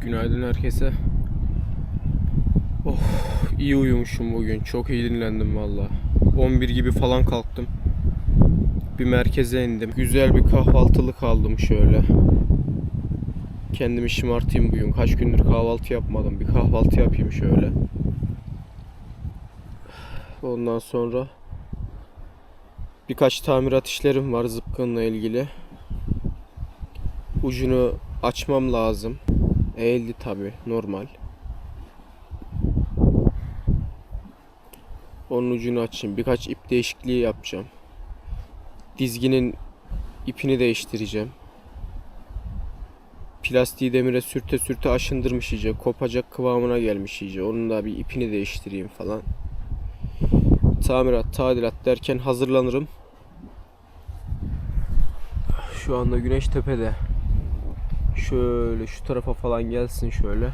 Günaydın herkese. Oh, iyi uyumuşum bugün. Çok iyi dinlendim valla. 11 gibi falan kalktım. Bir merkeze indim. Güzel bir kahvaltılık aldım şöyle. Kendimi şımartayım bugün. Kaç gündür kahvaltı yapmadım. Bir kahvaltı yapayım şöyle. Ondan sonra birkaç tamirat işlerim var zıpkınla ilgili. Ucunu açmam lazım. Eğildi tabi normal. Onun ucunu açayım. Birkaç ip değişikliği yapacağım. Dizginin ipini değiştireceğim. Plastiği demire sürte sürte aşındırmış iyice. Kopacak kıvamına gelmiş iyice. Onun da bir ipini değiştireyim falan. Tamirat, tadilat derken hazırlanırım. Şu anda güneş tepede. Şöyle şu tarafa falan gelsin şöyle.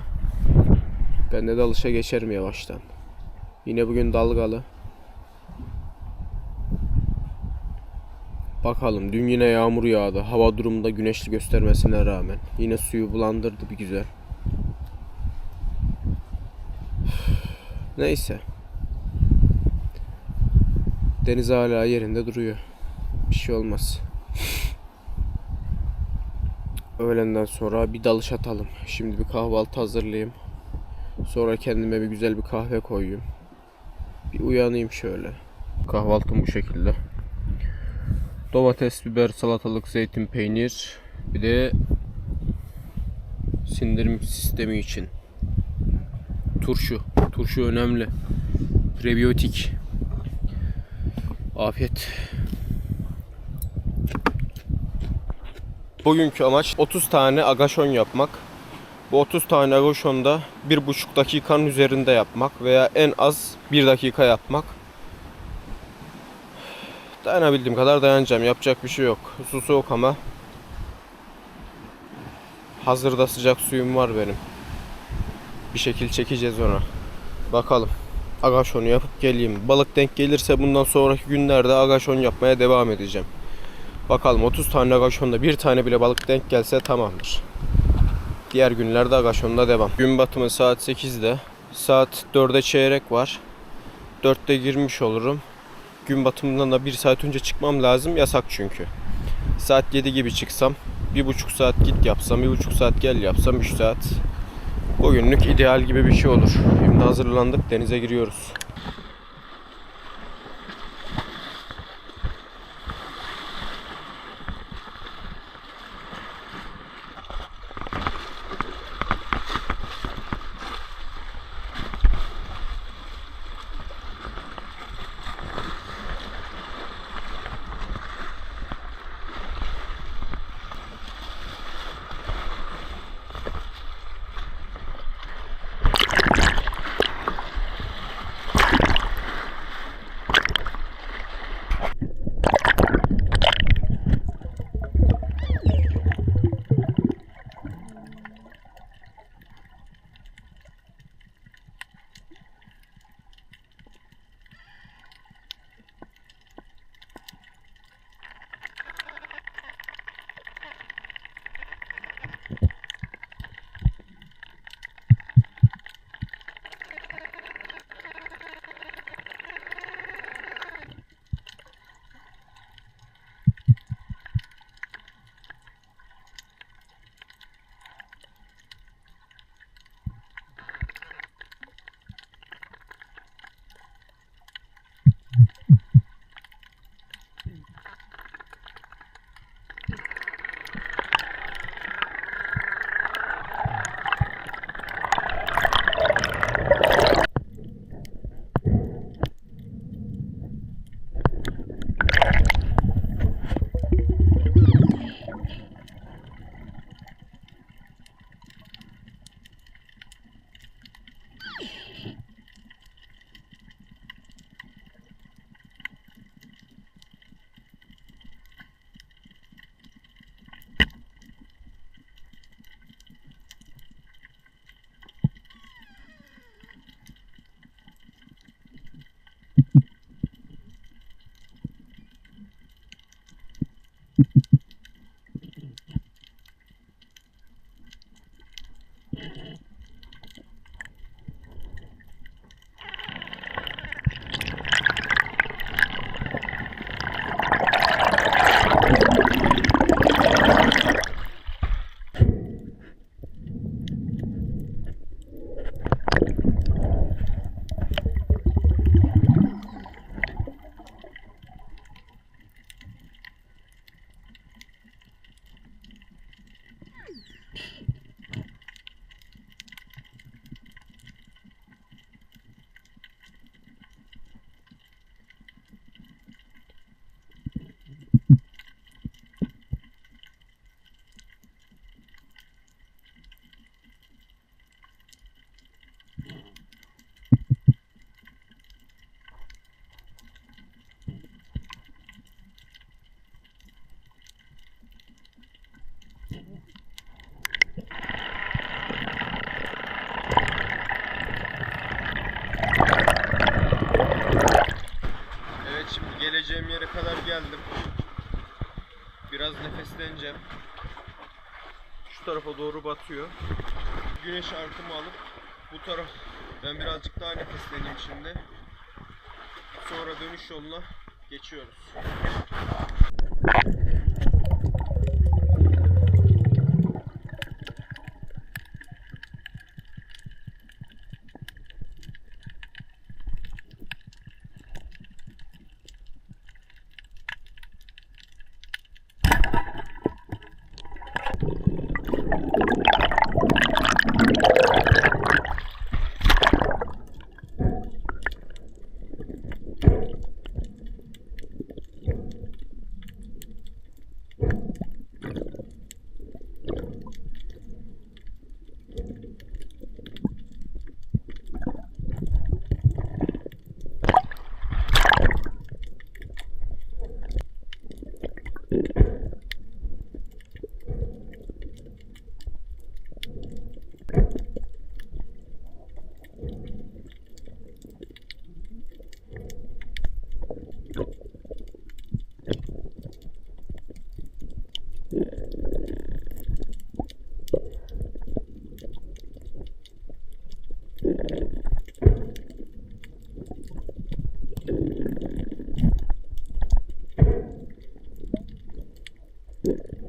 Ben de dalışa geçerim yavaştan. Yine bugün dalgalı. Bakalım dün yine yağmur yağdı. Hava durumda güneşli göstermesine rağmen. Yine suyu bulandırdı bir güzel. Neyse. Deniz hala yerinde duruyor. Bir şey olmaz. Öğlenden sonra bir dalış atalım. Şimdi bir kahvaltı hazırlayayım. Sonra kendime bir güzel bir kahve koyayım. Bir uyanayım şöyle. Kahvaltım bu şekilde. Domates, biber, salatalık, zeytin, peynir. Bir de sindirim sistemi için. Turşu. Turşu önemli. Prebiyotik. Afiyet. Bugünkü amaç 30 tane agaşon yapmak. Bu 30 tane agaşonda 1,5 dakikanın üzerinde yapmak veya en az 1 dakika yapmak. Dayanabildiğim kadar dayanacağım. Yapacak bir şey yok. Su soğuk ama hazırda sıcak suyum var benim. Bir şekil çekeceğiz ona. Bakalım. Agaşonu yapıp geleyim. Balık denk gelirse bundan sonraki günlerde agaşon yapmaya devam edeceğim. Bakalım 30 tane agaşonda bir tane bile balık denk gelse tamamdır. Diğer günlerde agaşonda devam. Gün batımı saat 8'de. Saat 4'e çeyrek var. 4'te girmiş olurum. Gün batımından da 1 saat önce çıkmam lazım. Yasak çünkü. Saat 7 gibi çıksam, 1,5 saat git yapsam, 1,5 saat gel yapsam 3 saat. Bugünlük ideal gibi bir şey olur. Şimdi hazırlandık denize giriyoruz. Şu tarafa doğru batıyor. Güneş artımı alıp bu taraf ben birazcık daha nefesleneyim şimdi. Sonra dönüş yoluna geçiyoruz. Yeah.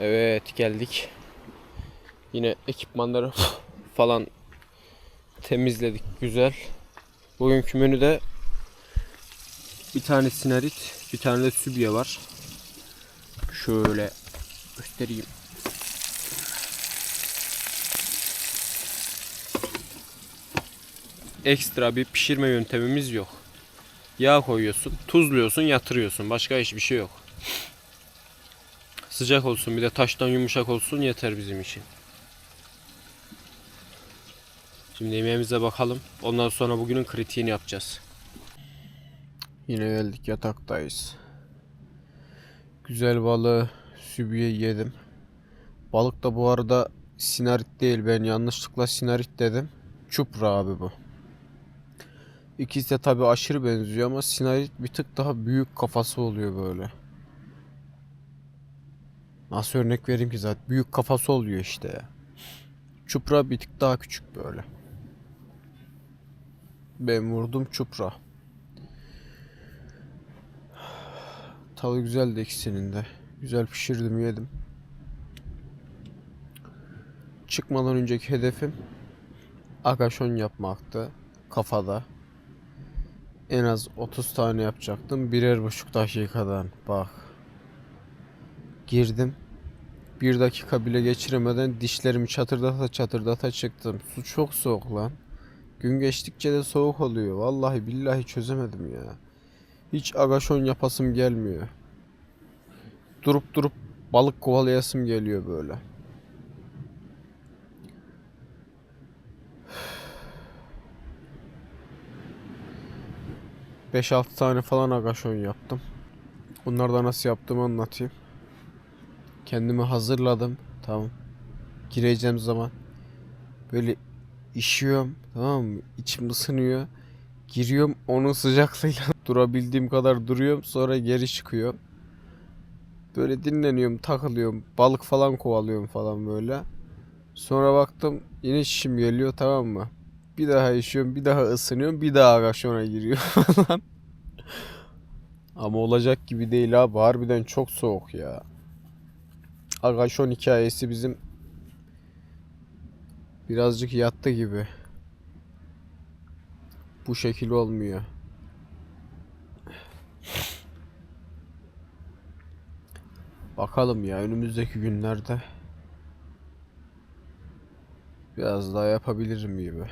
Evet geldik. Yine ekipmanları falan temizledik güzel. Bugünkü menüde bir tane sinarit, bir tane de sübye var. Şöyle göstereyim. Ekstra bir pişirme yöntemimiz yok. Yağ koyuyorsun, tuzluyorsun, yatırıyorsun. Başka hiçbir şey yok. Sıcak olsun bir de taştan yumuşak olsun yeter bizim için. Şimdi yemeğimize bakalım. Ondan sonra bugünün kritiğini yapacağız. Yine geldik yataktayız. Güzel balığı sübye yedim. Balık da bu arada sinarit değil. Ben yanlışlıkla sinarit dedim. Çupra abi bu. İkisi de tabi aşırı benziyor ama sinarit bir tık daha büyük kafası oluyor böyle. Nasıl örnek vereyim ki zaten büyük kafası oluyor işte. Çupra bir tık daha küçük böyle. Ben vurdum çupra. Tadı güzeldi ikisinin de. Güzel pişirdim yedim. Çıkmadan önceki hedefim agaşon yapmaktı kafada. En az 30 tane yapacaktım. Birer buçuk dakikadan. Bak. Girdim. Bir dakika bile geçiremeden dişlerimi çatırdata çatırdata çıktım. Su çok soğuk lan. Gün geçtikçe de soğuk oluyor. Vallahi billahi çözemedim ya. Hiç agaşon yapasım gelmiyor. Durup durup balık kovalayasım geliyor böyle. Beş altı tane falan agaşon yaptım. Bunları da nasıl yaptığımı anlatayım. Kendimi hazırladım. Tamam. Gireceğim zaman böyle işiyorum. Tamam mı? İçim ısınıyor. Giriyorum onun sıcaklığıyla durabildiğim kadar duruyorum. Sonra geri çıkıyorum. Böyle dinleniyorum, takılıyorum. Balık falan kovalıyorum falan böyle. Sonra baktım yine şişim geliyor tamam mı? Bir daha işiyorum, bir daha ısınıyorum, bir daha agaşona giriyor falan. Ama olacak gibi değil abi. Harbiden çok soğuk ya. Agaşon hikayesi bizim birazcık yattı gibi. Bu şekil olmuyor. Bakalım ya önümüzdeki günlerde biraz daha yapabilirim gibi.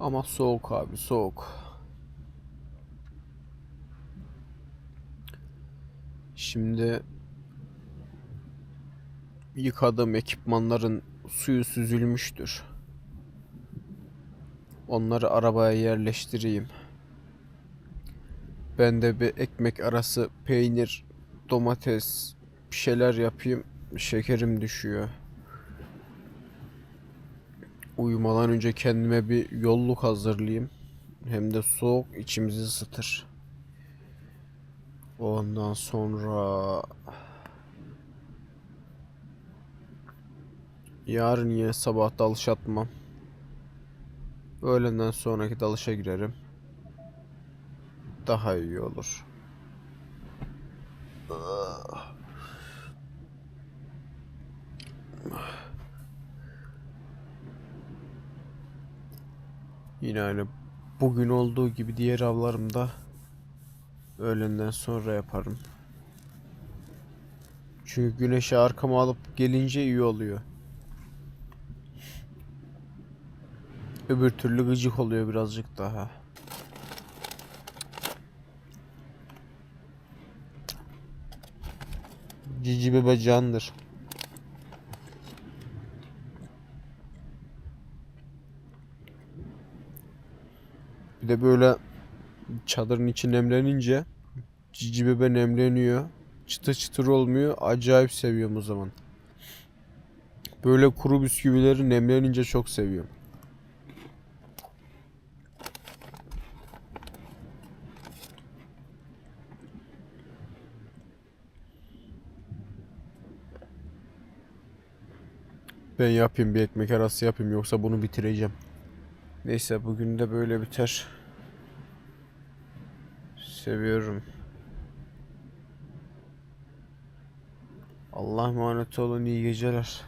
Ama soğuk abi soğuk. Şimdi yıkadığım ekipmanların suyu süzülmüştür. Onları arabaya yerleştireyim. Ben de bir ekmek arası peynir, domates bir şeyler yapayım. Şekerim düşüyor. Uyumadan önce kendime bir yolluk hazırlayayım. Hem de soğuk içimizi ısıtır. Ondan sonra yarın yine sabah dalış atmam. Öğlenden sonraki dalışa girerim. Daha iyi olur. Yine aynı bugün olduğu gibi diğer avlarımda öğlenden sonra yaparım. Çünkü güneşi arkama alıp gelince iyi oluyor. Öbür türlü gıcık oluyor birazcık daha. Cici bebe candır. Bir de böyle çadırın içi nemlenince cici bebe nemleniyor. Çıtır çıtır olmuyor. Acayip seviyorum o zaman. Böyle kuru bisküvileri nemlenince çok seviyorum. Ben yapayım bir ekmek arası yapayım yoksa bunu bitireceğim. Neyse bugün de böyle biter. Seviyorum. Allah emanet olun iyi geceler.